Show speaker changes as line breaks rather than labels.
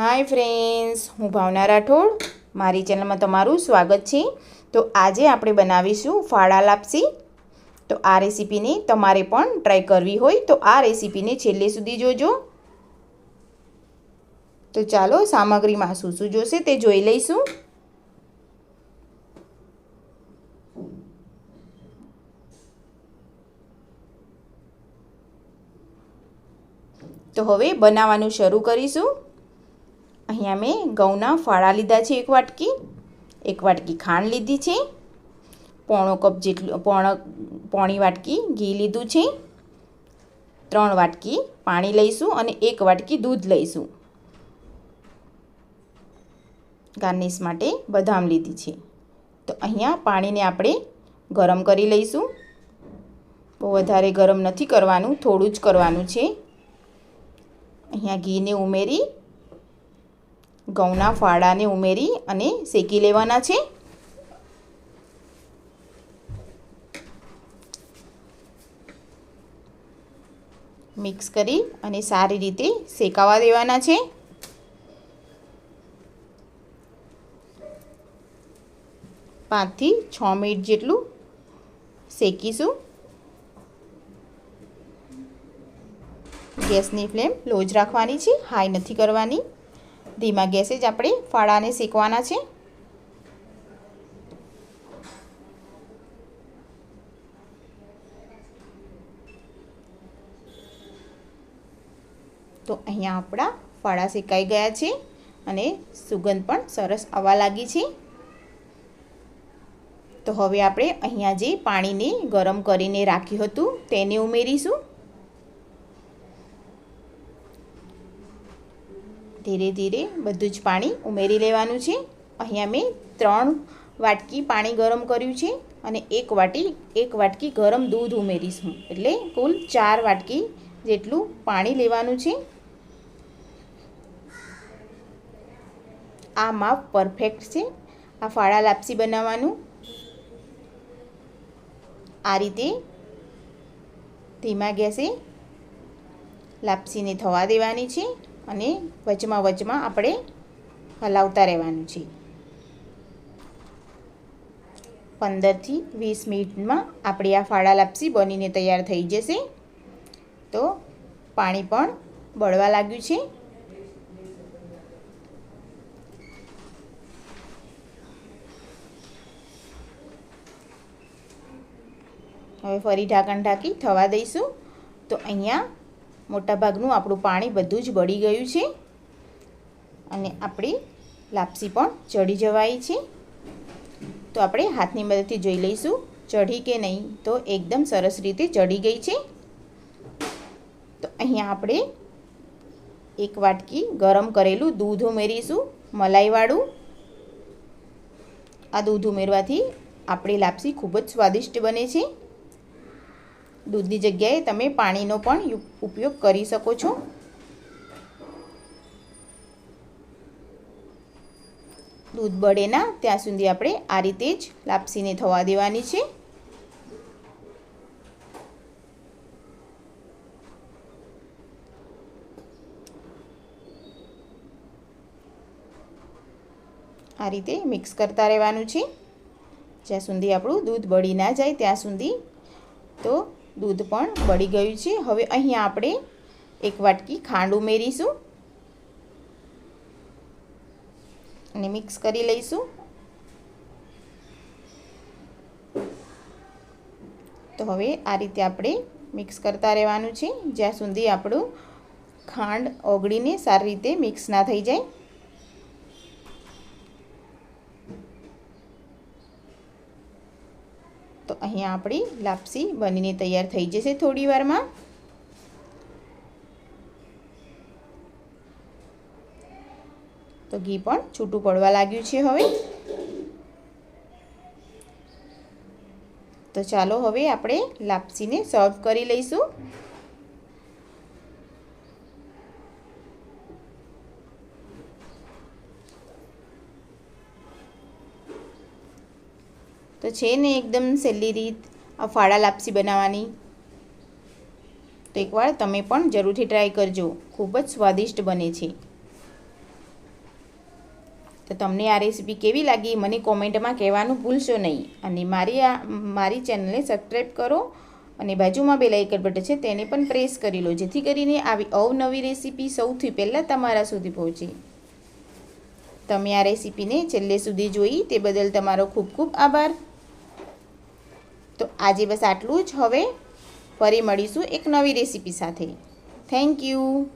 Hi friends હું ભાવના રાઠોડ. મારી ચેનલમાં તમારું સ્વાગત છે. તો આજે આપણે બનાવીશું ફાળા લાપસી. તો આ રેસીપીને તમારે પણ ટ્રાય કરવી હોય તો આ રેસીપીને છેલ્લે સુધી જોજો. તો ચાલો સામગ્રીમાં શું શું જોશે તે જોઈ લઈશું. તો હવે બનાવવાનું શરૂ કરીશું. અહીંયા મેં ઘઉંના ફાળા લીધા છે એક વાટકી. એક વાટકી ખાંડ લીધી છે. પોણો કપ જેટલું, પોણ, પોણી વાટકી ઘી લીધું છે. ત્રણ વાટકી પાણી લઈશું અને એક વાટકી દૂધ લઈશું. ગાર્નિશ માટે બદામ લીધી છે. તો અહીંયા પાણીને આપણે ગરમ કરી લઈશું. બહુ વધારે ગરમ નથી કરવાનું, થોડું જ કરવાનું છે. અહીંયા ઘીને ઉમેરી ઘઉંના ફાળાને ઉમેરી અને શેકી લેવાના છે. મિક્સ કરી અને સારી રીતે શેકાવા દેવાના છે. પાંચથી છ મિનિટ જેટલું શેકીશું. ગેસની ફ્લેમ લો જ રાખવાની છે, હાઈ નથી કરવાની. ધીમા ગેસે જ આપણે ફાળાને શેકવાના છે. તો અહીંયા આપણા ફાળા શેકાઈ ગયા છે અને સુગંધ પણ સરસ આવવા લાગી છે. તો હવે આપણે અહીંયા જે પાણીને ગરમ કરીને રાખ્યું હતું તેને ઉમેરીશું. ધીરે ધીરે બધું જ પાણી ઉમેરી લેવાનું છે. અહીંયા મેં ત્રણ વાટકી પાણી ગરમ કર્યું છે અને એક વાટી, એક વાટકી ગરમ દૂધ ઉમેરીશું એટલે કુલ ચાર વાટકી જેટલું પાણી લેવાનું છે. આ માપ પરફેક્ટ છે. આ ફાળા લાપસી બનાવવાનું. આ રીતે ધીમા ગેસે લાપસીને થવા દેવાની છે. અને વચમાં વચમાં આપણે હલાવતા રહેવાનું છે. પંદરથી વીસ મિનિટમાં આપણી આ ફાળા લાપસી બનીને તૈયાર થઈ જશે. તો પાણી પણ બળવા લાગ્યું છે. હવે ફરી ઢાંકણ ઢાંકી થવા દઈશું. તો અહીંયા મોટાભાગનું આપણું પાણી બધું જ બળી ગયું છે. અને આપણી લાપસી પણ ચડી જવાય છે. તો આપણે હાથની મદદથી જોઈ લઈશું, ચઢી કે નહીં? તો એકદમ સરસ રીતે ચડી ગઈ છે. તો અહીંયા આપણે એક વાટકી ગરમ કરેલું દૂધ ઉમેરીશું, મલાઈવાળું. આ દૂધ ઉમેરવાથી આપણી લાપસી ખૂબ જ સ્વાદિષ્ટ બને છે. દૂધની જગ્યાએ તમે પાણીનો પણ ઉપયોગ કરી શકો છો. દૂધ બળે ના ત્યાં સુધી આપણે આ રીતે જ લાપસીને થવા દેવાની છે. આ રીતે મિક્સ કરતા રહેવાનું છે. જ્યાં સુધી આપણું દૂધ બળી ના જાય ત્યાં સુધી તો દૂધ પણ બળી ગયું છે. હવે અહીંયા આપણે એક વાટકી ખાંડ ઉમેરીશું અને મિક્સ કરી લઈશું. તો હવે આ રીતે આપણે મિક્સ કરતા રહેવાનું છે. જ્યાં સુધી આપણું ખાંડ ઓગળીને સારી રીતે મિક્સ ના થઈ જાય તો અહીંયા આપણી લાપસી બનીને તૈયાર થઈ જશે થોડી વારમાં. તો ઘી પણ છૂટું પડવા લાગ્યું છે હવે. તો ચાલો હવે આપણે લાપસીને સર્વ કરી લઈશું. તો છે ને એકદમ સહેલી રીત આ ફાળા લાપસી બનાવવાની? તો એકવાર તમે પણ જરૂરથી ટ્રાય કરજો. ખૂબ જ સ્વાદિષ્ટ બને છે. તો તમને આ રેસીપી કેવી લાગી? મને કોમેન્ટમાં કહેવાનું ભૂલશો નહીં. અને મારી આ, મારી ચેનલને સબસ્ક્રાઈબ કરો અને બાજુમાં બે લાઇકન બટન છે તેને પણ પ્રેસ કરી લો. જેથી કરીને આવી અવનવી રેસીપી સૌથી પહેલાં તમારા સુધી પહોંચે. તમે આ રેસીપીને છેલ્લે સુધી જોઈ તે બદલ તમારો ખૂબ ખૂબ આભાર. આજે બસ આટલું જ. હવે ફરી મળીશું એક નવી રેસીપી સાથે. Thank you